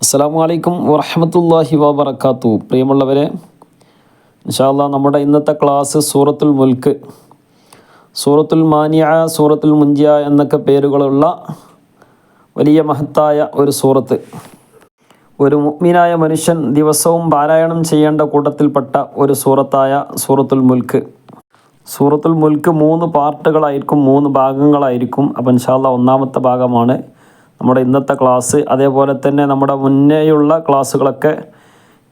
അസ്സാം വലൈക്കും വറഹമത്തല്ലാഹി വാബർക്കാത്തു പ്രിയമുള്ളവരെ ഇൻഷാല്ല നമ്മുടെ ഇന്നത്തെ ക്ലാസ് സൂറത്തുൽ മുൽക്ക് സൂറത്തുൽ മാനിയ സൂറത്തുൽ മുഞ്ചിയ എന്നൊക്കെ പേരുകളുള്ള വലിയ മഹത്തായ ഒരു സൂറത്ത്. ഒരു മുഗ്മിനായ മനുഷ്യൻ ദിവസവും പാരായണം ചെയ്യേണ്ട കൂട്ടത്തിൽപ്പെട്ട ഒരു സൂറത്തായ സൂറത്തുൽ മുൽക്ക്. സൂറത്തുൽ മുൽക്ക് മൂന്ന് പാർട്ടുകളായിരിക്കും മൂന്ന് ഭാഗങ്ങളായിരിക്കും. അപ്പം ഇൻഷാല്ല ഒന്നാമത്തെ ഭാഗമാണ് നമ്മുടെ ഇന്നത്തെ ക്ലാസ് അതേപോലെ തന്നെ നമ്മുടെ മുന്നേയുള്ള ക്ലാസ്സുകളൊക്കെ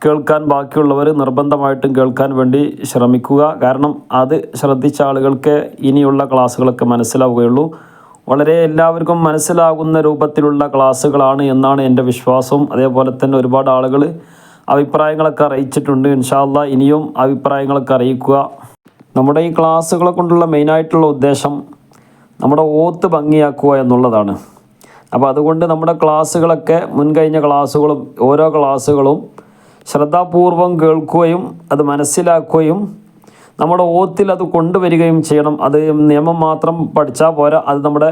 കേൾക്കാൻ ബാക്കിയുള്ളവർ നിർബന്ധമായിട്ടും കേൾക്കാൻ വേണ്ടി ശ്രമിക്കുക. കാരണം അത് ശ്രദ്ധിച്ച ആളുകൾക്ക് ഇനിയുള്ള ക്ലാസ്സുകളൊക്കെ മനസ്സിലാവുകയുള്ളൂ. വളരെ എല്ലാവർക്കും മനസ്സിലാകുന്ന രൂപത്തിലുള്ള ക്ലാസ്സുകളാണ് എന്നാണ് എന്റെ വിശ്വാസം. അതേപോലെ തന്നെ ഒരുപാട് ആളുകൾ അഭിപ്രായങ്ങളൊക്കെ അറിയിച്ചിട്ടുണ്ട്. ഇൻഷാല്ല ഇനിയും അഭിപ്രായങ്ങളൊക്കെ അറിയിക്കുക. നമ്മുടെ ഈ ക്ലാസ്സുകളെ കൊണ്ടുള്ള മെയിനായിട്ടുള്ള ഉദ്ദേശം നമ്മുടെ ഓത്ത് ഭംഗിയാക്കുക എന്നുള്ളതാണ്. അപ്പോൾ അതുകൊണ്ട് നമ്മുടെ ക്ലാസ്സുകളൊക്കെ മുൻകഴിഞ്ഞ ക്ലാസ്സുകളും ഓരോ ക്ലാസ്സുകളും ശ്രദ്ധാപൂർവം കേൾക്കുകയും അത് മനസ്സിലാക്കുകയും നമ്മുടെ ഓത്തിൽ അത് കൊണ്ടുവരികയും ചെയ്യണം. അത് നിയമം മാത്രം പഠിച്ചാൽ പോരാ. അത് നമ്മുടെ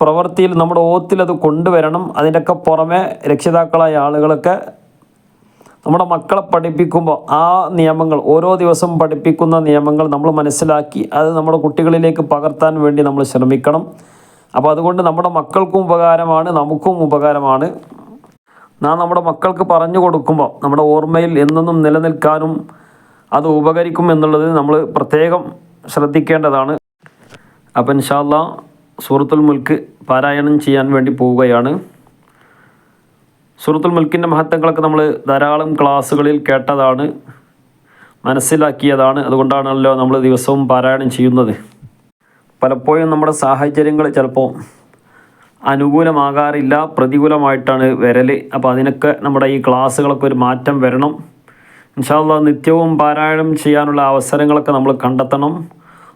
പ്രവൃത്തിയിൽ നമ്മുടെ ഓത്തിൽ അത് കൊണ്ടുവരണം. അതിന്റെയൊക്കെ പുറമെ രക്ഷിതാക്കളായ ആളുകളൊക്കെ നമ്മുടെ മക്കളെ പഠിപ്പിക്കുമ്പോൾ ആ നിയമങ്ങൾ ഓരോ ദിവസം പഠിപ്പിക്കുന്ന നിയമങ്ങൾ നമ്മൾ മനസ്സിലാക്കി അത് നമ്മുടെ കുട്ടികളിലേക്ക് പകർത്താൻ വേണ്ടി നമ്മൾ ശ്രമിക്കണം. അപ്പോൾ അതുകൊണ്ട് നമ്മുടെ മക്കൾക്കും ഉപകാരമാണ് നമുക്കും ഉപകാരമാണ്. നാം നമ്മുടെ മക്കൾക്ക് പറഞ്ഞു കൊടുക്കുമ്പോൾ നമ്മുടെ ഓർമ്മയിൽ എന്നെന്നും നിലനിൽക്കാനും അത് ഉപകരിക്കും എന്നുള്ളത് നമ്മൾ പ്രത്യേകം ശ്രദ്ധിക്കേണ്ടതാണ്. അപ്പം ഇൻഷാല്ല സൂറത്തുൽ മുൽക്ക് പാരായണം ചെയ്യാൻ വേണ്ടി പോവുകയാണ്. സൂറത്തുൽ മുൽക്കിന്റെ മഹത്വങ്ങളൊക്കെ നമ്മൾ ധാരാളം ക്ലാസ്സുകളിൽ കേട്ടതാണ് മനസ്സിലാക്കിയതാണ്. അതുകൊണ്ടാണല്ലോ നമ്മൾ ദിവസവും പാരായണം ചെയ്യുന്നത്. പലപ്പോഴും നമ്മുടെ സാഹചര്യങ്ങൾ ചിലപ്പോൾ അനുകൂലമാകാറില്ല പ്രതികൂലമായിട്ടാണ് വരൽ അപ്പോൾ അതിനൊക്കെ നമ്മുടെ ഈ ക്ലാസ്സുകളൊക്കെ ഒരു മാറ്റം വരണം. ഇൻഷാല്ല നിത്യവും പാരായണം ചെയ്യാനുള്ള അവസരങ്ങളൊക്കെ നമ്മൾ കണ്ടെത്തണം.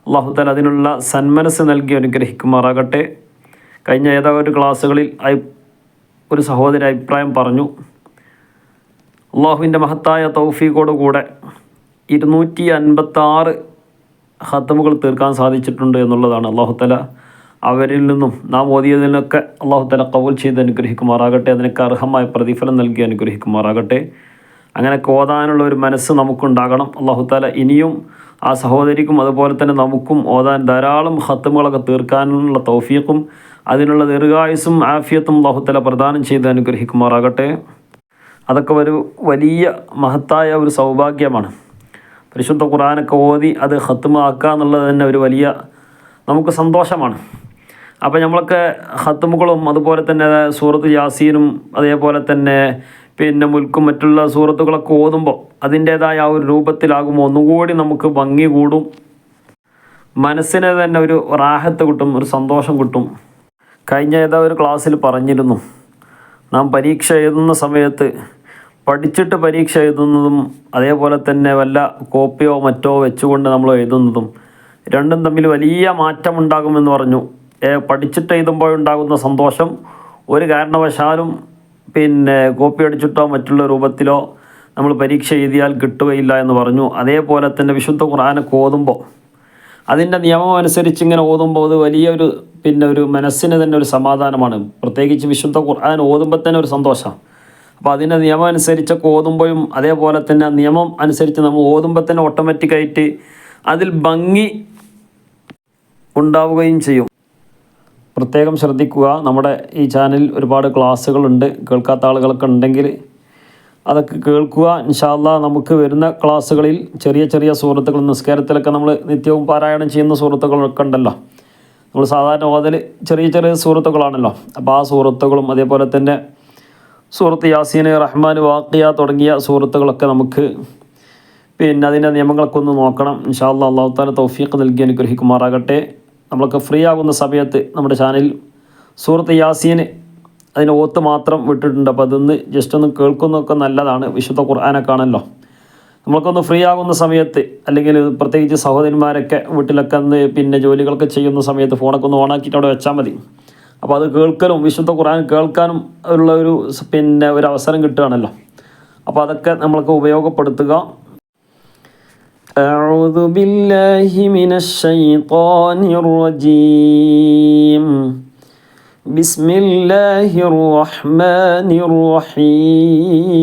അള്ളാഹുത്താൽ അതിനുള്ള സന്മനസ് നൽകി അനുഗ്രഹിക്കുമാറാകട്ടെ. കഴിഞ്ഞ ഏതോ ഒരു ക്ലാസ്സുകളിൽ ഒരു സഹോദരി അഭിപ്രായം പറഞ്ഞു അള്ളാഹുവിന്റെ മഹത്തായ തൗഫീഖോടുകൂടെ ഇരുന്നൂറ്റി അൻപത്താറ് ഹത്തമുകൾ തീർക്കാൻ സാധിച്ചിട്ടുണ്ട് എന്നുള്ളതാണ് അള്ളാഹുത്തല അവരിൽ നിന്നും നാം ഓതിയതിനൊക്കെ അള്ളാഹുത്തല കവൽ ചെയ്ത് അനുഗ്രഹിക്കുമാറാകട്ടെ അതിനൊക്കെ അർഹമായ പ്രതിഫലം നൽകി അനുഗ്രഹിക്കുമാറാകട്ടെ. അങ്ങനെ ഓതാനുള്ള ഒരു മനസ്സ് നമുക്കുണ്ടാകണം. അള്ളാഹുത്താല ഇനിയും ആ സഹോദരിക്കും അതുപോലെ തന്നെ നമുക്കും ഓതാൻ ധാരാളം ഹത്തുമുകളൊക്കെ തീർക്കാനുള്ള തൗഫീഖും അതിനുള്ള ദീർഘായുസും ആഫിയത്തും അള്ളാഹുത്തല പ്രദാനം ചെയ്ത് അനുഗ്രഹിക്കുമാറാകട്ടെ. അതൊക്കെ ഒരു വലിയ മഹത്തായ ഒരു സൗഭാഗ്യമാണ്. പരിശുദ്ധ ഖുറാനൊക്കെ ഓതി അത് ഹത്തുമാക്കുക എന്നുള്ളത് തന്നെ ഒരു വലിയ നമുക്ക് സന്തോഷമാണ്. അപ്പോൾ നമ്മളൊക്കെ ഹത്തുമുകളും അതുപോലെ തന്നെ സൂറത്ത് യാസീനും അതേപോലെ തന്നെ പിന്നെ മുൽക്കും മറ്റുള്ള സൂറത്തുകളൊക്കെ ഓതുമ്പോൾ അതിന്റേതായ ആ ഒരു രൂപത്തിലാകുമ്പോൾ ഒന്നുകൂടി നമുക്ക് ഭംഗി കൂടും. മനസ്സിന് തന്നെ ഒരു റാഹത്ത് കിട്ടും ഒരു സന്തോഷം കിട്ടും. കഴിഞ്ഞ ഏതാ ഒരു ക്ലാസ്സിൽ പറഞ്ഞിരുന്നു നാം പരീക്ഷ എഴുതുന്ന സമയത്ത് പഠിച്ചിട്ട് പരീക്ഷ എഴുതുന്നതും അതേപോലെ തന്നെ വല്ല കോപ്പിയോ മറ്റോ വെച്ചുകൊണ്ട് നമ്മൾ എഴുതുന്നതും രണ്ടും തമ്മിൽ വലിയ മാറ്റം ഉണ്ടാകുമെന്ന് പറഞ്ഞു പഠിച്ചിട്ട് എഴുതുമ്പോഴുണ്ടാകുന്ന സന്തോഷം ഒരു കാരണവശാലും പിന്നെ കോപ്പി അടിച്ചിട്ടോ മറ്റുള്ള രൂപത്തിലോ നമ്മൾ പരീക്ഷ എഴുതിയാൽ കിട്ടുകയില്ല എന്ന് പറഞ്ഞു. അതേപോലെ തന്നെ വിശുദ്ധ ഖുർആാനൊക്കെ ഓതുമ്പോൾ അതിന്റെ നിയമം അനുസരിച്ച് ഇങ്ങനെ ഓതുമ്പോൾ അത് വലിയൊരു പിന്നെ ഒരു മനസ്സിന് തന്നെ ഒരു സമാധാനമാണ്. പ്രത്യേകിച്ച് വിശുദ്ധ ഖുർആൻ ഓതുമ്പോൾ തന്നെ ഒരു സന്തോഷം അപ്പോൾ അതിന്റെ നിയമം അനുസരിച്ചൊക്കെ ഓതുമ്പോഴും അതേപോലെ തന്നെ നിയമം അനുസരിച്ച് നമ്മൾ ഓതുമ്പോൾ തന്നെ ഓട്ടോമാറ്റിക്കായിട്ട് അതിൽ ഭംഗി ഉണ്ടാവുകയും ചെയ്യും. പ്രത്യേകം ശ്രദ്ധിക്കുക. നമ്മുടെ ഈ ചാനലിൽ ഒരുപാട് ക്ലാസ്സുകളുണ്ട് കേൾക്കാത്ത ആളുകളൊക്കെ ഉണ്ടെങ്കിൽ അതൊക്കെ കേൾക്കുക. ഇൻഷാല്ല നമുക്ക് വരുന്ന ക്ലാസ്സുകളിൽ ചെറിയ ചെറിയ സുഹൃത്തുക്കൾ നിസ്കാരത്തിലൊക്കെ നമ്മൾ നിത്യവും പാരായണം ചെയ്യുന്ന സുഹൃത്തുക്കളൊക്കെ ഉണ്ടല്ലോ. നമ്മൾ സാധാരണ ഓതൽ ചെറിയ ചെറിയ സുഹൃത്തുക്കളാണല്ലോ. അപ്പോൾ ആ സുഹൃത്തുക്കളും അതേപോലെ തന്നെ സൂറത്ത് യാസീന് റഹ്മാൻ വാക്കിയ തുടങ്ങിയ സൂറത്തുകളൊക്കെ നമുക്ക് പിന്നെ അതിന്റെ നിയമങ്ങളൊക്കെ ഒന്ന് നോക്കണം. ഇൻഷാല്ല അള്ളാഹു താല തൗഫീഖ് നൽകി അനുഗ്രഹിക്കുമാറാകട്ടെ. നമ്മളൊക്കെ ഫ്രീ ആകുന്ന സമയത്ത് നമ്മുടെ ചാനൽ സൂറത്ത് യാസീന് അതിന് ഓത്ത് മാത്രം വിട്ടിട്ടുണ്ട്. അപ്പോൾ അതൊന്ന് ജസ്റ്റ് ഒന്ന് കേൾക്കുന്നതൊക്കെ നല്ലതാണ്. വിശുദ്ധ ഖുർആാനൊക്കെ ആണല്ലോ നമ്മൾക്കൊന്ന് ഫ്രീ ആകുന്ന സമയത്ത് അല്ലെങ്കിൽ പ്രത്യേകിച്ച് സഹോദരന്മാരൊക്കെ വീട്ടിലൊക്കെ ഒന്ന് പിന്നെ ജോലികളൊക്കെ ചെയ്യുന്ന സമയത്ത് ഫോണൊക്കെ ഒന്ന് ഓണാക്കിയിട്ട് അവിടെ വെച്ചാൽ മതി. അപ്പോൾ അത് കേൾക്കലും വിശുദ്ധ ഖുർആൻ കേൾക്കാനും ഉള്ള ഒരു പിന്നെ ഒരു അവസരം കിട്ടുകയാണല്ലോ അപ്പോൾ അതൊക്കെ നമ്മൾക്ക് ഉപയോഗപ്പെടുത്തുക أعوذ بالله من الشيطان الرجيم بسم الله الرحمن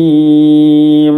الرحيم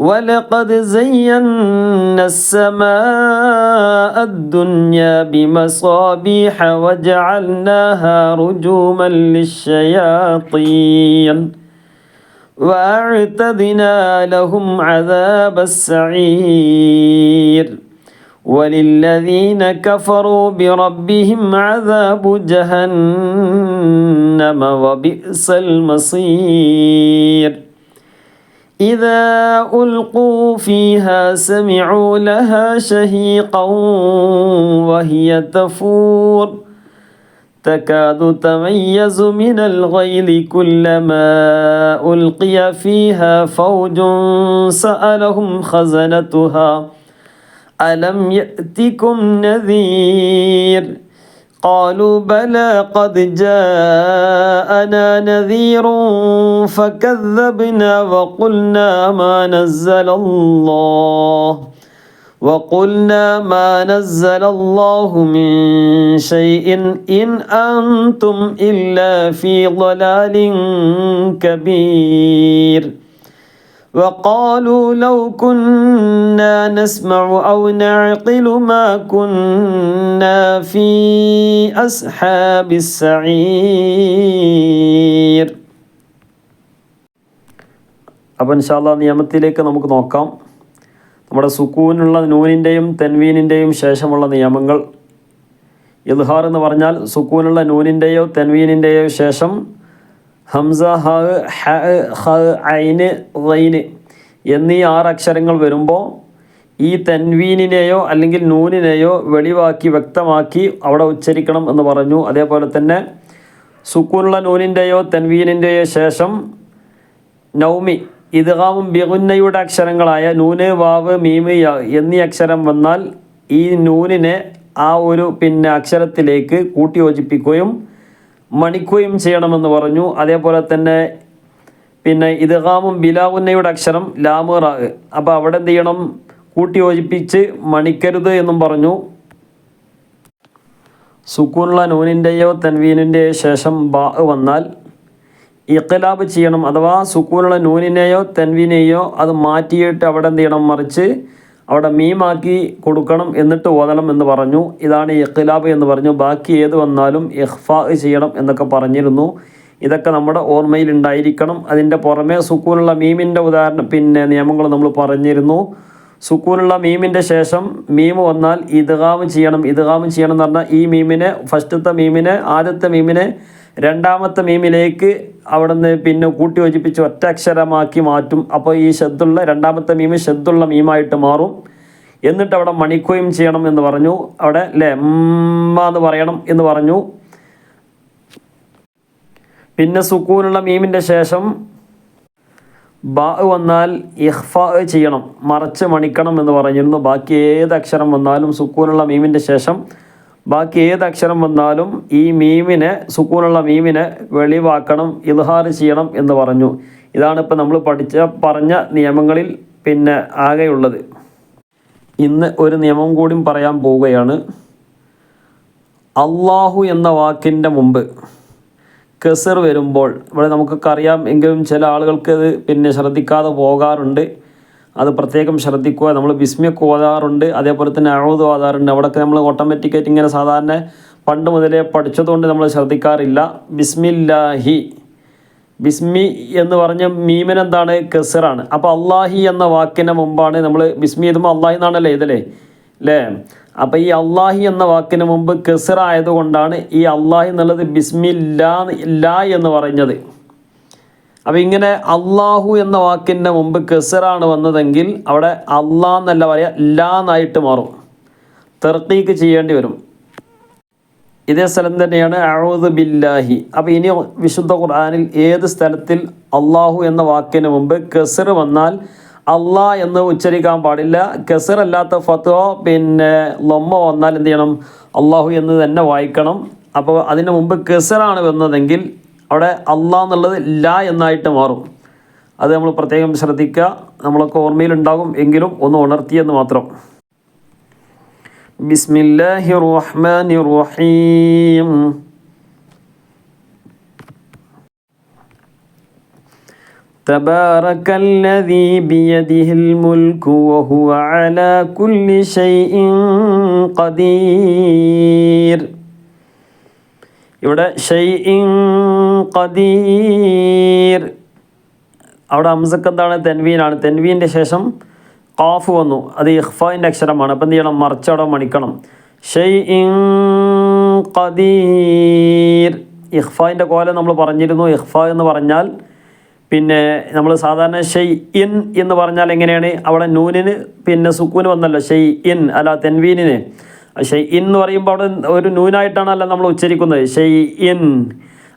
ولقد زينا السماء الدنيا بمصابيح وجعلناها رجوما للشياطين. وأعتدنا لهم عذاب السعير. وللذين كفروا بربهم عذاب جهنم وبئس المصير. إذا ألقوا فيها سمعوا لها شهيقا وهي تفور. تكاد تميز من الغيل كلما ألقي فيها فوج سألهم خزنتها. ألم يأتكم نذير؟ قالوا بلى قد جاءنا نذير فكذبنا وقلنا ما نزل الله وقلنا ما نزل الله من شيء إن أنتم إلا في ضلال كبير. وقالوا لو كنا نسمع أو نعقل ما كنا في أصحاب السعير അപ്പം ഇൻഷാല്ല നിയമത്തിലേക്ക് നമുക്ക് നോക്കാം നമ്മുടെ സുക്കൂനുള്ള നൂനിൻ്റെയും തെൻവീനിൻ്റെയും ശേഷമുള്ള നിയമങ്ങൾ ഇൽഹാർ എന്ന് പറഞ്ഞാൽ സുക്കൂനുള്ള നൂനിൻ്റെയോ തെൻവീനിൻ്റെയോ ശേഷം ഹംസ ഹ ഹ ഹ ഐന് റൈന് എന്നീ ആറ് അക്ഷരങ്ങൾ വരുമ്പോൾ ഈ തെൻവീനിനെയോ അല്ലെങ്കിൽ നൂനിനെയോ വെളിവാക്കി വ്യക്തമാക്കി അവിടെ ഉച്ചരിക്കണം എന്ന് പറഞ്ഞു. അതേപോലെ തന്നെ സുക്കൂനുള്ള നൂനിന്റെയോ തെൻവീനിന്റെയോ ശേഷം നൗമി ഇദ്ഗാമും ബിഗുന്നയുടെ അക്ഷരങ്ങളായ നൂന് വാവ് മീമ് എന്നീ അക്ഷരം വന്നാൽ ഈ നൂനിനെ ആ ഒരു പിന്നെ അക്ഷരത്തിലേക്ക് കൂട്ടി യോജിപ്പിക്കുകയും മണിക്കുകയും ചെയ്യണമെന്ന് പറഞ്ഞു. അതേപോലെ തന്നെ പിന്നെ ഇദ്ഗാമും ബിലാവുന്നയുടെ അക്ഷരം ലാമുറാഹ് അപ്പോൾ അവിടെ എന്ത് ചെയ്യണം? കൂട്ടി യോജിപ്പിച്ച് മണിക്കരുത് എന്നും പറഞ്ഞു. സുക്കൂനുള്ള നൂനിന്റെയോ തൻവീനിന്റെയോ ശേഷം ബാ വന്നാൽ ഇഖലാബ് ചെയ്യണം. അഥവാ സുക്കൂനുള്ള നൂനിനെയോ തെൻവീനെയോ അത് മാറ്റിയിട്ട് അവിടെ എന്ത് ചെയ്യണം? മറിച്ച് അവിടെ മീമാക്കി കൊടുക്കണം എന്നിട്ട് ഓതണം എന്ന് പറഞ്ഞു. ഇതാണ് ഇഖ്ലാബ് എന്ന് പറഞ്ഞു. ബാക്കി ഏത് വന്നാലും ഇഹ്ഫാ ചെയ്യണം എന്നൊക്കെ പറഞ്ഞിരുന്നു. ഇതൊക്കെ നമ്മുടെ ഓർമ്മയിൽ ഉണ്ടായിരിക്കണം. അതിന്റെ പുറമെ സുക്കൂനുള്ള മീമിന്റെ ഉദാഹരണം പിന്നെ നിയമങ്ങൾ നമ്മൾ പറഞ്ഞിരുന്നു. സുക്കൂനുള്ള മീമിന്റെ ശേഷം മീമ് വന്നാൽ ഇതുകാവ് ചെയ്യണം. ഇതുകാവ് ചെയ്യണം എന്ന് പറഞ്ഞാൽ ഈ മീമിനെ ഫസ്റ്റത്തെ മീമിനെ ആദ്യത്തെ മീമിനെ രണ്ടാമത്തെ മീമിലേക്ക് അവിടുന്ന് പിന്നെ കൂട്ടി യോജിപ്പിച്ച് ഒറ്റ അക്ഷരമാക്കി മാറ്റും. അപ്പോൾ ഈ ഷെദ്ദുള്ള രണ്ടാമത്തെ മീമ് ഷെദ്ദുള്ള മീമായിട്ട് മാറും. എന്നിട്ട് അവിടെ മണിക്കുകയും ചെയ്യണം എന്ന് പറഞ്ഞു. അവിടെ അല്ലേ എന്ന് പറയണം എന്ന് പറഞ്ഞു. പിന്നെ സുക്കൂനുള്ള മീമിന്റെ ശേഷം ബാ വന്നാൽ ഇഹ്ഫ ചെയ്യണം. മറച്ച് മണിക്കണം എന്ന് പറഞ്ഞിരുന്നു. ബാക്കി ഏത് അക്ഷരം വന്നാലും സുക്കൂനുള്ള മീമിന്റെ ശേഷം ബാക്കി ഏത് അക്ഷരം വന്നാലും ഈ മീമിനെ സുക്കൂനുള്ള മീമിനെ വെളിവാക്കണം ഇൽഹാർ ചെയ്യണം എന്ന് പറഞ്ഞു. ഇതാണ് ഇപ്പം നമ്മൾ പഠിച്ച പറഞ്ഞ നിയമങ്ങളിൽ പിന്നെ ആകെയുള്ളത്. ഇന്ന് ഒരു നിയമം കൂടി പറയാൻ പോവുകയാണ്. അള്ളാഹു എന്ന വാക്കിന്റെ മുമ്പ് കെസർ വരുമ്പോൾ ഇവിടെ നമുക്കൊക്കെ അറിയാം എങ്കിലും ചില ആളുകൾക്ക് അത് പിന്നെ ശ്രദ്ധിക്കാതെ പോകാറുണ്ട്. അത് പ്രത്യേകം ശ്രദ്ധിക്കുക. നമ്മൾ ബിസ്മിയൊക്കെ ഓതാറുണ്ട്. അതേപോലെ തന്നെ അഴുത് ഓതാറുണ്ട്. അവിടെയൊക്കെ നമ്മൾ ഓട്ടോമാറ്റിക്കായിട്ട് ഇങ്ങനെ സാധാരണ പണ്ട് മുതലേ പഠിച്ചതുകൊണ്ട് നമ്മൾ ശ്രദ്ധിക്കാറില്ല. ബിസ്മില്ലാഹി. ബിസ്മി എന്ന് പറഞ്ഞ മീമൻ എന്താണ്? കെസറാണ്. അപ്പോൾ അള്ളാഹി എന്ന വാക്കിന് മുമ്പാണ് നമ്മൾ ബിസ്മി എഴുതുമ്പോൾ അള്ളാഹി എന്നാണല്ലേ ഇതല്ലേ അല്ലേ അപ്പോൾ ഈ അള്ളാഹി എന്ന വാക്കിന് മുമ്പ് കെസർ ആയതുകൊണ്ടാണ് ഈ അള്ളാഹി എന്നുള്ളത് ബിസ്മി ലാ ലാ എന്ന് പറഞ്ഞത്. അപ്പോൾ ഇങ്ങനെ അള്ളാഹു എന്ന വാക്കിന്റെ മുമ്പ് കെസറാണ് വന്നതെങ്കിൽ അവിടെ അള്ളാഹ് എന്നല്ല പറയുക ലാന്നായിട്ട് മാറും. തെർത്തീക്ക് ചെയ്യേണ്ടി വരും. ഇതേ സ്ഥലം തന്നെയാണ് അഴൂദ് ബില്ലാഹി. അപ്പോൾ ഇനി വിശുദ്ധ ഖുർആാനിൽ ഏത് സ്ഥലത്തിൽ അള്ളാഹു എന്ന വാക്കിന് മുമ്പ് കെസർ വന്നാൽ അള്ളാ എന്ന് ഉച്ചരിക്കാൻ പാടില്ല. കെസർ അല്ലാത്ത ഫത്വ പിന്നെ ലൊമ്മ വന്നാൽ എന്ത് ചെയ്യണം? അള്ളാഹു എന്ന് തന്നെ വായിക്കണം. അപ്പോൾ അതിന് മുമ്പ് കെസറാണ് വന്നതെങ്കിൽ അവിടെ അള്ളാ എന്നുള്ളത് ല എന്നായിട്ട് മാറും അത് നമ്മൾ പ്രത്യേകം ശ്രദ്ധിക്കുക നമ്മളൊക്കെ ഓർമ്മയിലുണ്ടാകും എങ്കിലും ഒന്ന് ഉണർത്തിയെന്ന് മാത്രം بسم الله الرحمن الرحيم تبارك الذي بيده الملك وهو على كل شيء قدير ഇവിടെ ഖദീർ. അവിടെ അംസക്ക് എന്താണ്? തെൻവീനാണ്. തെൻവീന്റെ ശേഷം കാഫ് വന്നു. അത് ഇഹ്ഫാന്റെ അക്ഷരമാണ്. അപ്പം എന്ത് ചെയ്യണം? മറിച്ചവിടെ മണിക്കണം. ഷെയ് ഖദീർ. ഇഹ്ഫാന്റെ കോലം നമ്മൾ പറഞ്ഞിരുന്നു. ഇഹ്ഫ എന്ന് പറഞ്ഞാൽ പിന്നെ നമ്മൾ സാധാരണ ഷെയ് ഇൻ എന്ന് പറഞ്ഞാൽ എങ്ങനെയാണ്? അവിടെ നൂനിന് പിന്നെ സുക്കൂന് വന്നല്ലോ. ഷെയ് ഇൻ അല്ല തെൻവീനിന്. ഷെയ് ഇൻ എന്ന് പറയുമ്പോൾ അവിടെ ഒരു നൂനായിട്ടാണല്ലോ നമ്മൾ ഉച്ചരിക്കുന്നത്. ഷെയ് ഇൻ.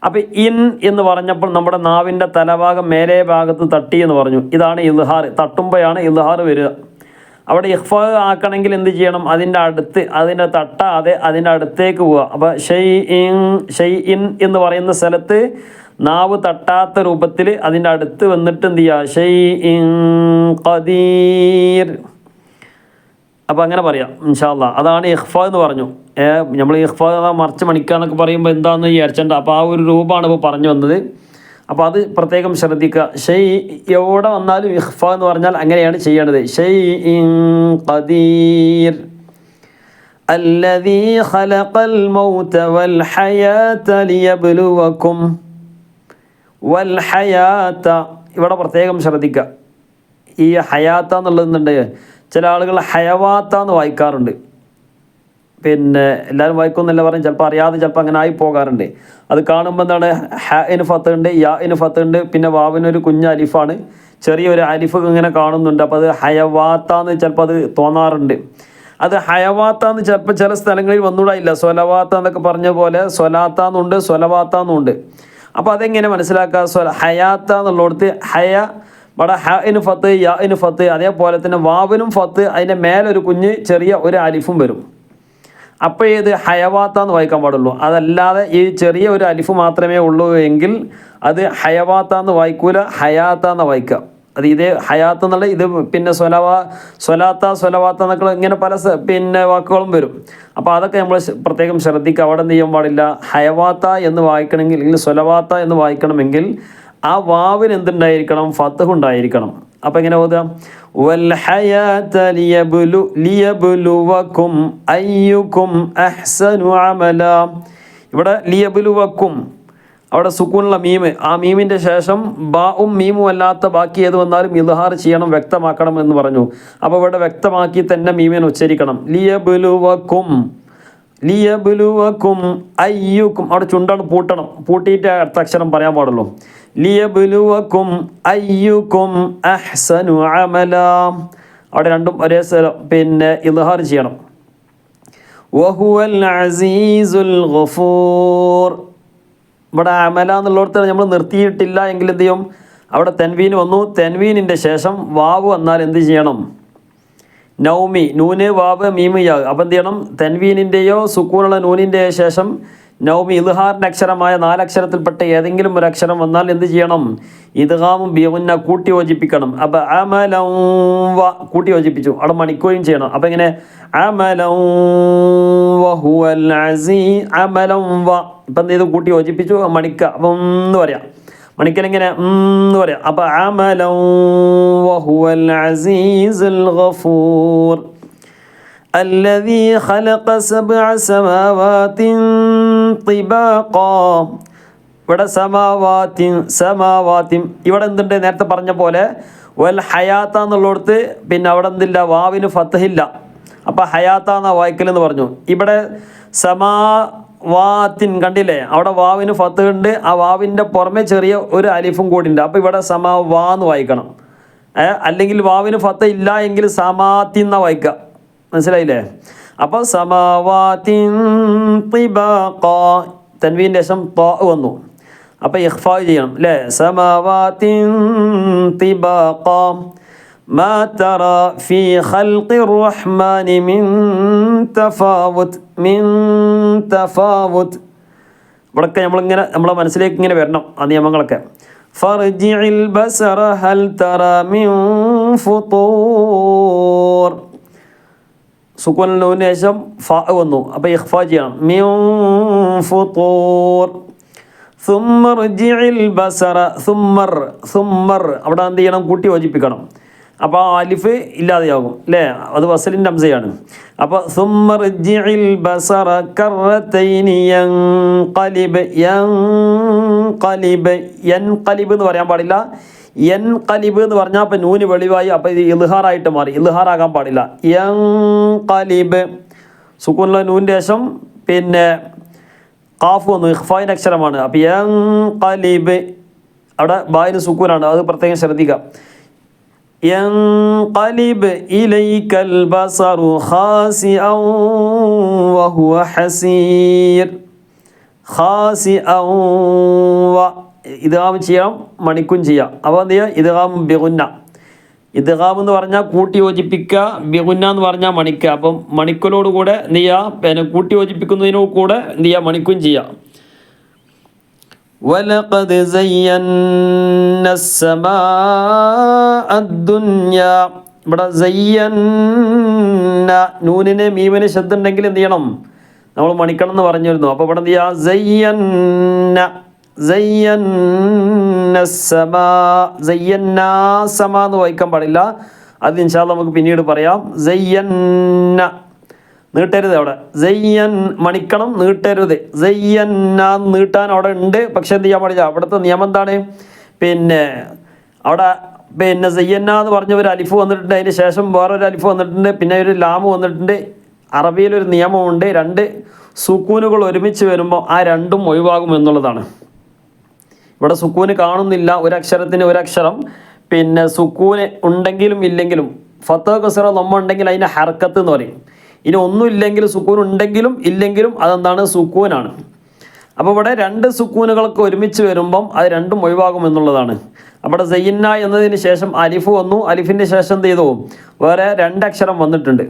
അപ്പോൾ ഇൻ എന്ന് പറഞ്ഞപ്പോൾ നമ്മുടെ നാവിന്റെ തലഭാഗം മേലെ ഭാഗത്ത് തട്ടി എന്ന് പറഞ്ഞു. ഇതാണ് ഇൽഹാർ തട്ടുമ്പോഴാണ് ഇൽഹാർ വരിക. അവിടെ ഇഹ്ഫ ആക്കണമെങ്കിൽ എന്ത് ചെയ്യണം? അതിന്റെ അടുത്ത് അതിന്റെ തട്ടാതെ അതിന്റെ അടുത്തേക്ക് പോവുക. അപ്പോൾ ഷെയ് ഇൻ ഷെയ് ഇൻ എന്ന് പറയുന്ന സ്ഥലത്ത് നാവ് തട്ടാത്ത രൂപത്തിൽ അതിന്റെ അടുത്ത് വന്നിട്ട് എന്ത് ചെയ്യുക? ഷെയ് ഇൻ ഖദീർ. അപ്പോൾ അങ്ങനെ പറയാം ഇൻഷാല്ല അതാണ് ഇഖ്ഫ എന്ന് പറഞ്ഞു നമ്മൾ ഇഖ്ഫ മറിച്ച് മണിക്കാന്നൊക്കെ പറയുമ്പോൾ എന്താണെന്ന് വിചാരിച്ചിട്ടുണ്ട് അപ്പോൾ ആ ഒരു രൂപമാണ് ഇപ്പോൾ പറഞ്ഞു വന്നത് അപ്പോൾ അത് പ്രത്യേകം ശ്രദ്ധിക്കുക ഷെയ് എവിടെ വന്നാലും ഇഖ്ഫ എന്ന് പറഞ്ഞാൽ അങ്ങനെയാണ് ചെയ്യേണ്ടത് ഷെയ് ഇൻ ഖദീർ الذي خلق الموت والحياة ليبلوكم والحياة ഇവിടെ പ്രത്യേകം ശ്രദ്ധിക്കുക ഈ ഹയാത്ത എന്നുള്ളതുണ്ട് ചില ആളുകൾ ഹയവാത്ത എന്ന് വായിക്കാറുണ്ട്. പിന്നെ എല്ലാവരും വായിക്കുമെന്നല്ല പറയും ചിലപ്പോൾ അറിയാതെ ചിലപ്പോൾ അങ്ങനെ ആയി പോകാറുണ്ട്. അത് കാണുമ്പോൾ എന്താണ്? ഹ ഇന് ഫത്ത് ഉണ്ട് യാ ഇന് ഫത്ത് ഉണ്ട് പിന്നെ വാവിനൊരു കുഞ്ഞ് അലിഫാണ്. ചെറിയൊരു അലിഫ് ഇങ്ങനെ കാണുന്നുണ്ട്. അപ്പോൾ അത് ഹയവാത്ത എന്ന് ചിലപ്പോൾ അത് തോന്നാറുണ്ട്. അത് ഹയവാത്ത എന്ന് ചിലപ്പോൾ ചില സ്ഥലങ്ങളിൽ വന്നുകൂടായില്ല സ്വലവാത്ത എന്നൊക്കെ പറഞ്ഞ പോലെ സ്വലാത്ത എന്നുണ്ട് സ്വലവാത്ത എന്നുണ്ട് അപ്പോൾ അതെങ്ങനെ മനസ്സിലാക്കുക സ്വല ഹയാത്ത എന്നുള്ളിടത്ത് ഹയ ഇവിടെ ഹ ഇന് ഫത്ത് യ ഇന് ഫത്ത് അതേപോലെ തന്നെ വാവിനും ഫത്ത് അതിന്റെ മേലൊരു കുഞ്ഞ് ചെറിയ ഒരു അലിഫും വരും. അപ്പോൾ ഇത് ഹയവാത്ത എന്ന് വായിക്കാൻ പാടുള്ളൂ. അതല്ലാതെ ഈ ചെറിയ ഒരു അലിഫ് മാത്രമേ ഉള്ളൂ എങ്കിൽ അത് ഹയവാത്ത എന്ന് വായിക്കൂല ഹയാത്ത എന്ന് വായിക്കുക അത് ഇതേ ഹയാത്ത് എന്നുള്ള ഇത് പിന്നെ സ്വലവാ സ്വലാത്ത സ്വലവാത്ത എന്നൊക്കെ ഇങ്ങനെ പല പിന്നെ വാക്കുകളും വരും. അപ്പോൾ അതൊക്കെ നമ്മൾ പ്രത്യേകം ശ്രദ്ധിക്കുക അവിടെ എന്ത് ചെയ്യാൻ പാടില്ല? ഹയവാത്ത എന്ന് വായിക്കണമെങ്കിൽ അല്ലെങ്കിൽ സ്വലവാത്ത എന്ന് വായിക്കണമെങ്കിൽ ആ വാവിന് എന്തുണ്ടായിരിക്കണം? ഫത്തഹ് ഉണ്ടായിരിക്കണം. അപ്പം എങ്ങനെ ഓതാം ഇവിടെ ലിയബുലുവക്കും അവിടെ സുക്കൂണുള്ള മീമ്. ആ മീമിന്റെ ശേഷം ബാവും മീമും അല്ലാത്ത ബാക്കി ഏത് വന്നാലും ഇൽഹാർ ചെയ്യണം വ്യക്തമാക്കണം എന്ന് പറഞ്ഞു. അപ്പോൾ ഇവിടെ വ്യക്തമാക്കി തന്നെ മീമിനെ ഉച്ചരിക്കണം. ലിയബുലുവക്കും ലിയബുലുവക്കും അയ്യുക്കും. അവിടെ ചുണ്ടാണ് പൂട്ടണം. പൂട്ടിയിട്ട് അടുത്ത അക്ഷരം പറയാൻ പാടുള്ളൂ. ലിയബുലുവക്കും അയ്യുക്കും അഹ്സനു അമല. അവിടെ രണ്ടും ഒരേ സ്ഥലം പിന്നെ ഇൽഹാർ ചെയ്യണം. വഹുവൽ അസീസുൽ ഗഫൂർ. ഇവിടെ അമല എന്നുള്ളിടത്ത് നമ്മൾ നിർത്തിയിട്ടില്ല. എങ്കിൽ എന്ത് ചെയ്യും? അവിടെ തെൻവീൻ വന്നു. തെൻവീനിന്റെ ശേഷം വാവ് വന്നാൽ എന്ത് ചെയ്യണം? നൗമി നൂന് വാവ് മീമ് യാ. അപ്പം എന്ത് ചെയ്യണം? തെൻവീനിന്റെയോ സുക്കൂണുള്ള നൂനിന്റെയോ ശേഷം നൗമി ഇദ്ഹാറിന്റെ അക്ഷരമായ നാലക്ഷരത്തിൽപ്പെട്ട ഏതെങ്കിലും ഒരു അക്ഷരം വന്നാൽ എന്ത് ചെയ്യണം? ഇദ്ഹാമും ബിയുന്ന കൂട്ടി യോജിപ്പിക്കണം. അപ്പം അമലം വ കൂട്ടി യോജിപ്പിച്ചു. അവിടെ മണിക്കുകയും ചെയ്യണം. അപ്പം ഇങ്ങനെ അമലം വഹുവൽ അസീ വ. ഇപ്പം എന്ത് ചെയ്തു? കൂട്ടി യോജിപ്പിച്ചു. മണിക്ക. അപ്പം എന്ന് പറയാം. മണിക്കൽ ഇങ്ങനെ എന്ന് പറയാം അപ്പം അമലം വഹുവൽ അസീസുൽ ഗഫൂർ الذي خلق سبع سماوات طباقا ഇവിടെ സമാവാത്തിൻ സമാവാത്തിൻ ഇവിടെ എന്തുണ്ട് നേരത്തെ പറഞ്ഞ പോലെ വൽ ഹയാത്ത എന്നുള്ളിടത്ത് പിന്നെ അവിടെ എന്തില്ല വാവിന് ഫത്തഹില്ല അപ്പം ഹയാത്ത എന്നാ വായിക്കലെന്ന് പറഞ്ഞു ഇവിടെ സമാവാത്തിൻ കണ്ടില്ലേ? അവിടെ വാവിന് ഫത്ത് ഉണ്ട് ആ വാവിന്റെ പുറമെ ചെറിയ ഒരു അലിഫും കൂടി ഉണ്ട് അപ്പോൾ ഇവിടെ സമാവാ എന്ന് വായിക്കണം. അല്ലെങ്കിൽ വാവിന് ഫത്ത് ഇല്ല എങ്കിൽ സമാത്തി എന്നാ വായിക്കുക മനസ്സിലായില്ലേ? അപ്പോൾ സമാവാത്തിൻ തൻവീന്റെ ശേഷം തോ വന്നു. അപ്പോൾ ഇഖ്ഫാ ചെയ്യണം അല്ലേ സമാവാത്തിൻ തിബാഖ ما ترى في خلق الرحمن من تفاوت من تفاوت ഇവിടൊക്കെ നമ്മളിങ്ങനെ നമ്മളെ മനസ്സിലേക്ക് ഇങ്ങനെ വരണം ആ നിയമങ്ങളൊക്കെ ഫർജിഇൽ ബസറ ഹൽ തറ മിൻ ഫുതൂർ സുക്കൂനിന് ശേഷം ഫ വന്നു അപ്പോൾ ഇഖ്ഫ ചെയ്യണം മിൻ ഫുതൂർ ثم ارجع البصر ثم ثم അവിടെ എന്ത് ചെയ്യണം കൂട്ടി യോജിപ്പിക്കണം അപ്പോൾ അലിഫ് ഇല്ലാതെയാകും അല്ലേ? അത് വസലിന്റെ അംസയാണ് അപ്പോൾ ബസറ യൻഖലിബ് യൻഖലിബ് എന്ന് പറയാൻ പാടില്ല. എൻ കലിബ് എന്ന് പറഞ്ഞാൽ അപ്പോൾ നൂന് വെളിവായി അപ്പം ഇത് ഇൽഹാറായിട്ട് മാറി ഇൽഹാറാകാൻ പാടില്ല. യൻ കലിബ് സുക്കൂനുള്ള നൂന്റെ ശേഷം പിന്നെ കാഫ് വന്നു ഇഖ്ഫായിന്റെ അക്ഷരമാണ്. അപ്പോൾ യൻ കലിബ് അവിടെ ബായിന് സുക്കൂനാണ് അത് പ്രത്യേകം ശ്രദ്ധിക്കുക ينقلب إليك البصر خاسئا وهو حسير خاسئا و ഇദ്ഗാം ചെയ്യാം മണിക്കും ചെയ്യാം അപ്പോൾ എന്ത് ചെയ്യുക ഇദ്ഗാം ബിഗുന്ന ഇദ്ഗാം എന്ന് പറഞ്ഞാൽ കൂട്ടി യോജിപ്പിക്കുക ബിഗുന്ന എന്ന് പറഞ്ഞാൽ മണിക്കുക അപ്പം മണിക്കലോട് കൂടെ എന്ത് ചെയ്യുക പിന്നെ കൂട്ടി യോജിപ്പിക്കുന്നതിനോട് കൂടെ എന്ത് ചെയ്യുക മണിക്കും ചെയ്യാം ولقد زينا السماء الدنيا ഇവിടെ സയ്യന്ന നൂനിന് മീമിന് ശബ്ദം ഉണ്ടെങ്കിൽ എന്ത് ചെയ്യണം നമ്മൾ മണിക്കണം എന്ന് പറഞ്ഞിരുന്നു അപ്പോൾ ഇവിടെ എന്ത് ചെയ്യുക സയ്യന്ന സയ്യന്ന സമാ സയ്യന്ന സമ എന്ന് വായിക്കാൻ പാടില്ല അത് ഇൻഷാല്ല നമുക്ക് പിന്നീട് പറയാം സയ്യന്ന നീട്ടരുത് അവിടെ. ജയ്യൻ മണിക്കണം നീട്ടരുത്. ജയ്യൻ നീട്ടാൻ അവിടെ ഉണ്ട്. പക്ഷെ എന്ത് ചെയ്യാൻ പാടില്ല. അവിടുത്തെ നിയമം എന്താണ്? പിന്നെ അവിടെ പിന്നെ സയ്യന്ന എന്ന് പറഞ്ഞ ഒരു അലിഫ് വന്നിട്ടുണ്ട്. അതിന് ശേഷം വേറൊരു അലിഫ് വന്നിട്ടുണ്ട്. പിന്നെ ഒരു ലാമ് വന്നിട്ടുണ്ട്. അറബിയിലൊരു നിയമമുണ്ട്. രണ്ട് സുക്കൂനുകൾ ഒരുമിച്ച് വരുമ്പോൾ ആ രണ്ടും ഒഴിവാകും എന്നുള്ളതാണ്. ഇവിടെ സുക്കൂന് കാണുന്നില്ല. ഒരക്ഷരത്തിന് ഒരക്ഷരം. പിന്നെ സുക്കൂന് ഉണ്ടെങ്കിലും ഇല്ലെങ്കിലും ഫത്തോ കസറ നമ്മ ഉണ്ടെങ്കിൽ അതിന്റെ ഹർക്കത്ത് എന്ന് പറയും. ഇനി ഒന്നും ഇല്ലെങ്കിൽ സുക്കൂൻ ഉണ്ടെങ്കിലും ഇല്ലെങ്കിലും അതെന്താണ്? സുക്കൂനാണ്. അപ്പോൾ ഇവിടെ രണ്ട് സുക്കൂനുകളൊക്കെ ഒരുമിച്ച് വരുമ്പം അത് രണ്ടും ഒഴിവാകും എന്നുള്ളതാണ്. അവിടെ സെയ്യന്ന എന്നതിന് ശേഷം അലിഫ് വന്നു. അലിഫിന്റെ ശേഷം എന്ത് ചെയ്തു? വേറെ രണ്ടക്ഷരം വന്നിട്ടുണ്ട്.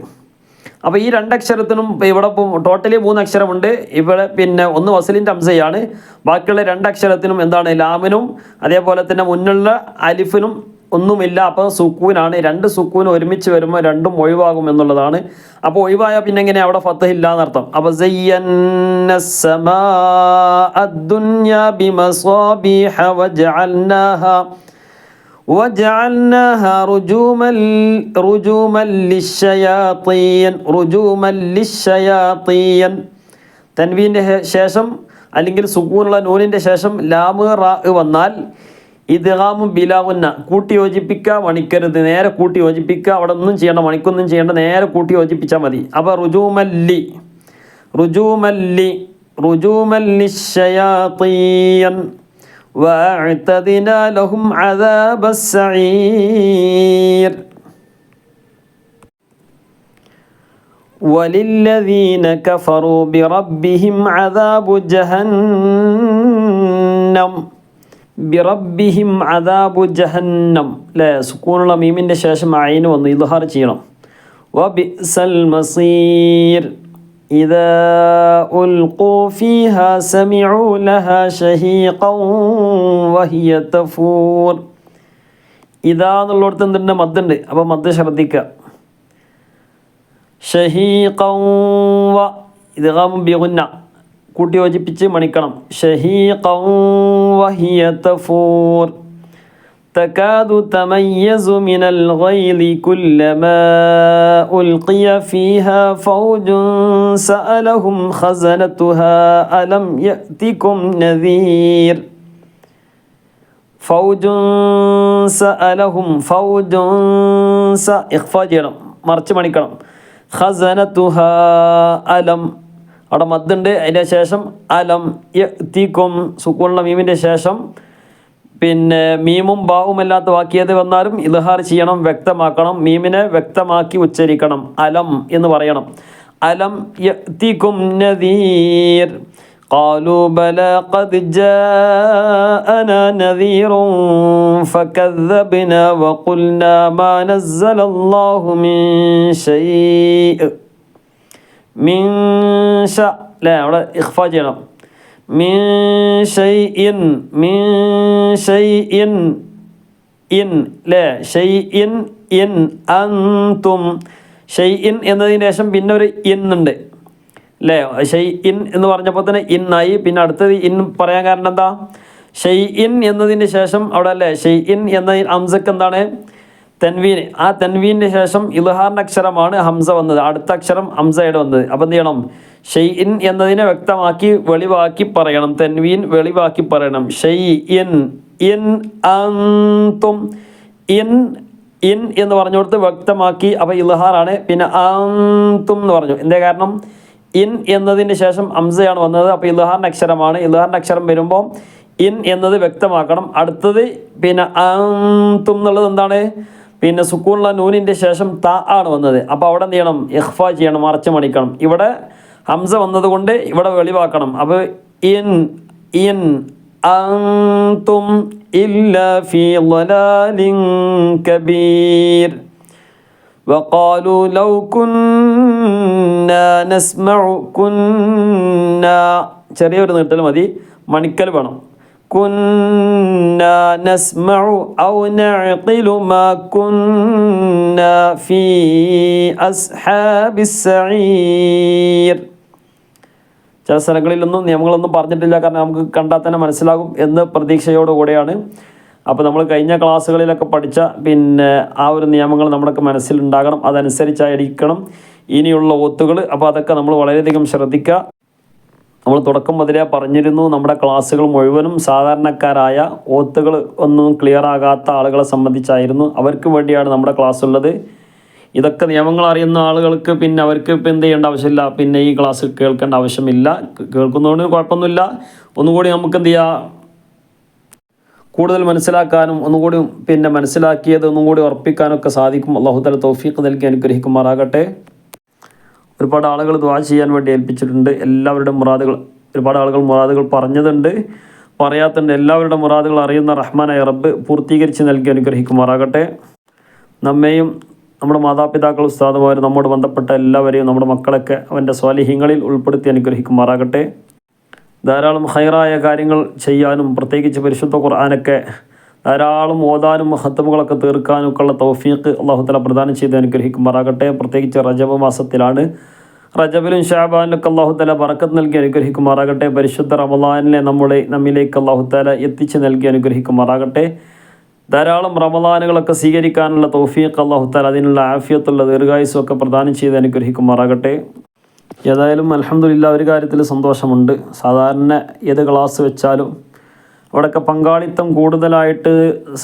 അപ്പോൾ ഈ രണ്ടക്ഷരത്തിനും ഇവിടെ ടോട്ടലി മൂന്ന് അക്ഷരമുണ്ട് ഇവിടെ പിന്നെ ഒന്ന് വസലിന്റെ അംസയാണ് ബാക്കിയുള്ള രണ്ടക്ഷരത്തിനും എന്താണ്? ലാമിനും അതേപോലെ തന്നെ മുന്നുള്ള അലിഫിനും ഒന്നുമില്ല അപ്പോൾ സുക്കൂനാണ് രണ്ട് സുക്കൂൻ ഒരുമിച്ച് വരുമ്പോൾ രണ്ടും ഒഴിവാകും എന്നുള്ളതാണ് അപ്പോൾ ഒഴിവായ പിന്നെ എങ്ങനെ അവിടെ ഫത്തഹില്ല എന്നർത്ഥം അപ്പോൾ സയ്യന്ന السماء الدنيا بمصابيح وجعلناها وجعلناها رجوما رجوما للشياطين رجوما للشياطين തൻവീൻ്റെ ശേഷം അല്ലെങ്കിൽ സുക്കൂനുള്ള നൂനിൻ്റെ ശേഷം ലാമ് റാ വന്നാൽ ഇദ്ഗാമും ബിലാവുന്ന കൂട്ടി യോജിപ്പിക്കുക മണിക്കരുത് നേരെ കൂട്ടി യോജിപ്പിക്കുക അവിടെ ഒന്നും ചെയ്യേണ്ട മണിക്കൊന്നും ചെയ്യേണ്ട നേരെ കൂട്ടി യോജിപ്പിച്ചാൽ മതി അപ്പോൾ റുജൂമല്ലി റുജൂമല്ലി റുജൂമല്ലി ഷയാത്തീയൻ وأعتدنا لهم عذاب السعير وللذين كفروا بربهم عذاب جهنم ബിറബിഹിം അദാബു ജഹന്നം അല്ലേ സുക്കൂനുള്ള മീമിൻ്റെ ശേഷം അയിന് വന്നു ഇദ്ഹാർ ചെയ്യണം വ ബിസൽ മസീർ إذا ألقوا فيها سمعوا لها شهيقا وهي تفور ഇതാ എന്നുള്ളിടത്ത് എന്തുണ്ട് മദ്ദുണ്ട് അപ്പോൾ മദ്ദ് ശ്രദ്ധിക്കുക ഷഹീഖവ ഇത് ബിഗുന്ന കൂട്ടി യോജിപ്പിച്ച് മണിക്കണം ഷഹീഖവഹിയ തഫൂർ تكاد تميز من الغيظ كلما ألقي فيها فوج سألهم خزنتها ألم يأتكم نذير فوج سألهم فوج സ ഇഖ്ഫ ചെയ്യണം മറിച്ച് മണിക്കണം ഖസനത്തുഹ അലം അവിടെ മദ്ദുണ്ട് അതിൻ്റെ ശേഷം അലം യത്തിക്കും സുക്കൂണുള്ള മീമിൻ്റെ ശേഷം പിന്നെ മീമും ബാവും അല്ലാത്ത വാക്കിയത് വന്നാലും ഇൽഹാർ ചെയ്യണം വ്യക്തമാക്കണം മീമിനെ വ്യക്തമാക്കി ഉച്ചരിക്കണം അലം എന്ന് പറയണം അലം യത്തിക്കും നദീർ قالوا بلى قد جاءنا نذير فكذبنا وقلنا ما نزل الله من شيء മിൻഷ അല്ലേ അവിടെ ഇഹ്ഫ ചെയ്യണം. മിൻ മിൻ ഇൻ അല്ലേ ഷൈ ഇൻ അന്തും ഇൻ എന്നതിന് ശേഷം പിന്നെ ഒരു ഇൻ ഉണ്ട്. അല്ലേ ഷൈ ഇൻ എന്ന് പറഞ്ഞപ്പോൾ തന്നെ ഇന്നായി പിന്നെ അടുത്തത് ഇൻ പറയാൻ കാരണം എന്താ? ഷൈ ഇൻ എന്നതിന് ശേഷം അവിടെ അല്ലേ ഷൈ ഇൻ എന്ന അംസക്ക് എന്താണ്? തെൻവീൻ ആ തെൻവീന് ശേഷം ഇൽഹാറിന്റെ അക്ഷരമാണ് ഹംസ വന്നത്. അടുത്ത അക്ഷരം ഹംസയുടെ വന്നത്. അപ്പം എന്ത് ചെയ്യണം? ഷെയ് ഇൻ എന്നതിനെ വ്യക്തമാക്കി വെളിവാക്കി പറയണം. തെൻവീൻ വെളിവാക്കി പറയണം. ഷെയ് ഇൻ ഇൻ അന്തും ഇൻ ഇൻ എന്ന് പറഞ്ഞു കൊടുത്ത് വ്യക്തമാക്കി അപ്പോൾ ഇൽഹാറാണ്. പിന്നെ അന്തും എന്ന് പറഞ്ഞു. എന്തേ കാരണം? ഇൻ എന്നതിന് ശേഷം ഹംസയാണ് വന്നത്. അപ്പോൾ ഇൽഹാറിന്റെ അക്ഷരമാണ്. ഇൽഹാറിന്റെ അക്ഷരം വരുമ്പോൾ ഇൻ എന്നത് വ്യക്തമാക്കണം. അടുത്തത് പിന്നെ അന്തും എന്നുള്ളത് എന്താണ്? പിന്നെ സുക്കൂണുള്ള നൂനിൻ്റെ ശേഷം ത ആണ് വന്നത് അപ്പോൾ അവിടെ എന്ത് ചെയ്യണം ഇഹ്ഫ ചെയ്യണം മറച്ച് മണിക്കണം ഇവിടെ ഹംസ വന്നതുകൊണ്ട് ഇവിടെ വെളിവാക്കണം അപ്പോൾ ഇൻ ഇൻ അന്തും ഇല്ല ഫീ ളലാലിൻ കബീർ وقالوا لو كنا نسمع كنا ചെറിയൊരു നീട്ടൽ മതി മണിക്കൽ വേണം كنا نسمع أو نعقل ما كنا في أصحاب السعير ചില സ്ഥലങ്ങളിലൊന്നും നിയമങ്ങളൊന്നും പറഞ്ഞിട്ടില്ല കാരണം നമുക്ക് കണ്ടാൽ തന്നെ മനസ്സിലാകും എന്ന് പ്രതീക്ഷയോടുകൂടെയാണ് അപ്പോൾ നമ്മൾ കഴിഞ്ഞ ക്ലാസ്സുകളിലൊക്കെ പഠിച്ച പിന്നെ ആ ഒരു നിയമങ്ങൾ നമ്മുടെയൊക്കെ മനസ്സിലുണ്ടാകണം അതനുസരിച്ചായിരിക്കണം ഇനിയുള്ള ഒത്തുകൾ അപ്പോൾ അതൊക്കെ നമ്മൾ വളരെയധികം ശ്രദ്ധിക്കുക നമ്മൾ തുടക്കം മുതലേ പറഞ്ഞിരുന്നു നമ്മുടെ ക്ലാസ്സുകൾ മുഴുവനും സാധാരണക്കാരായ ഓത്തുകൾ ഒന്നും ക്ലിയർ ആകാത്ത ആളുകളെ സംബന്ധിച്ചായിരുന്നു. അവർക്ക് വേണ്ടിയാണ് നമ്മുടെ ക്ലാസ് ഉള്ളത്. ഇതൊക്കെ നിയമങ്ങൾ അറിയുന്ന ആളുകൾക്ക് പിന്നെ അവർക്ക് ഇപ്പം എന്ത് ചെയ്യേണ്ട ആവശ്യമില്ല. പിന്നെ ഈ ക്ലാസ് കേൾക്കേണ്ട ആവശ്യമില്ല. കേൾക്കുന്നതുകൊണ്ട് കുഴപ്പമൊന്നുമില്ല. ഒന്നുകൂടി നമുക്ക് എന്ത് ചെയ്യാം? കൂടുതൽ മനസ്സിലാക്കാനും ഒന്നുകൂടി പിന്നെ മനസ്സിലാക്കിയത് ഒന്നും കൂടി ഉറപ്പിക്കാനൊക്കെ സാധിക്കും. അള്ളാഹുദല തൗഫീഖ് നൽകി അനുഗ്രഹിക്കുമാറാകട്ടെ. ഒരുപാട് ആളുകൾ ദ്വാ ചെയ്യാൻ വേണ്ടി ഏൽപ്പിച്ചിട്ടുണ്ട്. എല്ലാവരുടെയും മുറാദുകൾ ഒരുപാട് ആളുകൾ മുറാദുകൾ പറഞ്ഞതുണ്ട്. പറയാത്തുണ്ട് എല്ലാവരുടെ മുറാദുകൾ അറിയുന്ന റഹ്മാനായ റബ്ബ് പൂർത്തീകരിച്ച് നൽകി അനുഗ്രഹിക്കുമാറാകട്ടെ. നമ്മെയും നമ്മുടെ മാതാപിതാക്കൾ ഉസ്താദുമാർ നമ്മോട് ബന്ധപ്പെട്ട എല്ലാവരെയും നമ്മുടെ മക്കളൊക്കെ അവന്റെ സ്വാലിഹ്യങ്ങളിൽ ഉൾപ്പെടുത്തി അനുഗ്രഹിക്കുമാറാകട്ടെ. ധാരാളം ഹൈറായ കാര്യങ്ങൾ ചെയ്യാനും പ്രത്യേകിച്ച് പരിശുദ്ധ ഖുർആാനൊക്കെ ധാരാളം ഓതാനും ഹത്തമുകളൊക്കെ തീർക്കാനും ഒക്കെ ഉള്ള തൗഫീഖ് അള്ളാഹുത്തല പ്രദാനം ചെയ്ത് അനുഗ്രഹിക്കുമാറാകട്ടെ. പ്രത്യേകിച്ച് റജബ് മാസത്തിലാണ്. റജബിലും ഷാബാനിലൊക്കെ അള്ളാഹുത്തല പറക്കത്ത് നൽകി അനുഗ്രഹിക്കുമാറാകട്ടെ. പരിശുദ്ധ റമലാനിനെ നമ്മളെ നമ്മിലേക്ക് അള്ളാഹുത്തല എത്തിച്ച് നൽകി അനുഗ്രഹിക്കുമാറാകട്ടെ. ധാരാളം റമലാനുകളൊക്കെ സ്വീകരിക്കാനുള്ള തൗഫീഖ് അള്ളാഹുത്താല അതിനുള്ള ആഫിയത്തുള്ള ദീർഘായുസും ഒക്കെ പ്രദാനം ചെയ്ത് അനുഗ്രഹിക്കുമാറാകട്ടെ. ഏതായാലും അലഹമില്ല ഒരു കാര്യത്തിൽ സന്തോഷമുണ്ട്. സാധാരണ ഏത് ക്ലാസ് വെച്ചാലും അവിടെയൊക്കെ പങ്കാളിത്തം കൂടുതലായിട്ട്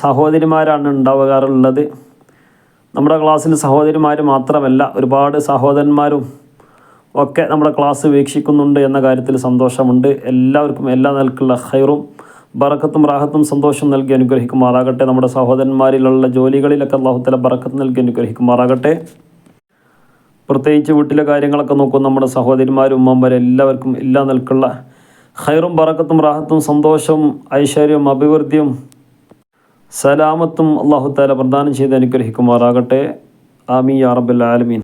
സഹോദരിമാരാണ് ഉണ്ടാവുകാറുള്ളത് നമ്മുടെ ക്ലാസ്സിൽ സഹോദരിമാർ മാത്രമല്ല ഒരുപാട് സഹോദരന്മാരും ഒക്കെ നമ്മുടെ ക്ലാസ് വീക്ഷിക്കുന്നുണ്ട് എന്ന കാര്യത്തിൽ സന്തോഷമുണ്ട്. എല്ലാവർക്കും എല്ലാ നിലക്കുള്ള ഹൈറും ബറക്കത്തും റാഹത്തും സന്തോഷം നൽകി അനുഗ്രഹിക്കുമാറാകട്ടെ. നമ്മുടെ സഹോദരന്മാരിലുള്ള ജോലികളിലൊക്കെ അള്ളാഹുത്തല ബറക്കത്ത് നൽകി അനുഗ്രഹിക്കുമാറാകട്ടെ. പ്രത്യേകിച്ച് വീട്ടിലെ കാര്യങ്ങളൊക്കെ നോക്കും നമ്മുടെ സഹോദരിമാരും ഉമ്മമാരും എല്ലാവർക്കും എല്ലാ നിലക്കുള്ള ഹൈറും ബറക്കത്തും റാഹത്തും സന്തോഷവും ഐശ്വര്യവും അഭിവൃദ്ധിയും സലാമത്തും അള്ളാഹുത്താല പ്രദാനം ചെയ്ത് അനുഗ്രഹിക്കുമാറാകട്ടെ. ആമി യാ ആലമീൻ.